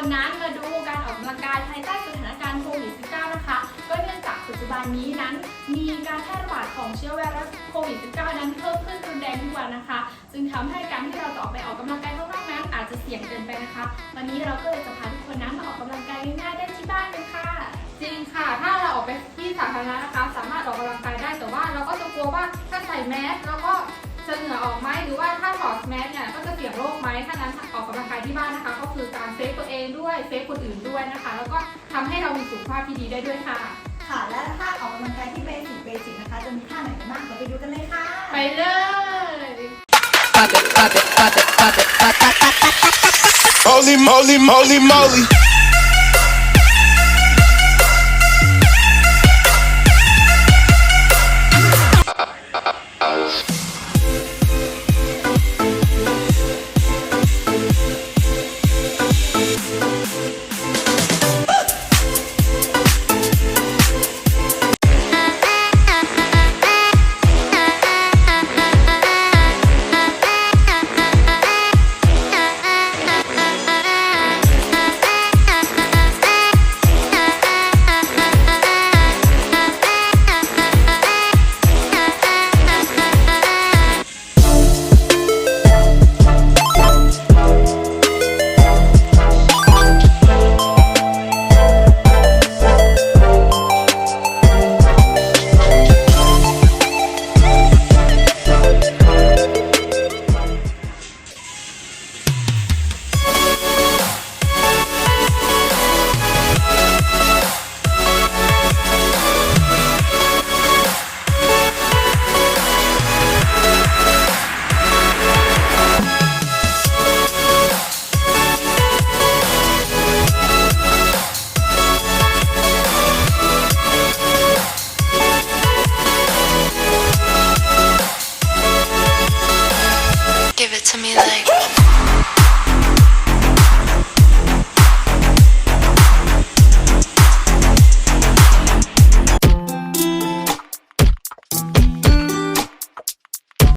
คนนั้นมาดูการออกกำลังกายภายใต้สถานการณ์โควิด -19 นะคะ ก็เนื่องจากปัจจุบันนี้นั้น มีการแพร่ระบาดของเชื้อไวรัสโควิด -19 นั้นเพิ่มขึ้นรุนแรงทุกวันนะคะ จึงทำให้การที่เราจะออกไปออกกำลังกายข้างนอกนั้นอาจจะเสี่ยงเกินไปนะคะ วันนี้เราก็เลยจะพาทุกคนนั้นมาออกกำลังกายง่ายๆได้ที่บ้านกันค่ะ จริงค่ะ ถ้าเราออกไปที่สาธารณะนะคะ สามารถออกกำลังกายได้ แต่ว่าเราก็จะกลัวว่าถ้าใส่แมสแล้วก็จะเหงื่อออกไหมหรือว่าถ้าถอดแมสเนี่ยก็จะเสี่ยงโรคไหมถ้านั้นออกกำลังกายที่บ้านนะคะ เองด้วยเซฟคนอื่นด้วยนะคะ แล้วก็ทำให้เรามีสุขภาพที่ดีได้ด้วยค่ะ ค่ะ และถ้าออกกำลังกายที่เบสิกเบสิกนะคะ จะมีท่าไหนบ้างเดี๋ยวไปดูกันเลยค่ะ ไปเลย Holy moly, moly, moly. it to me like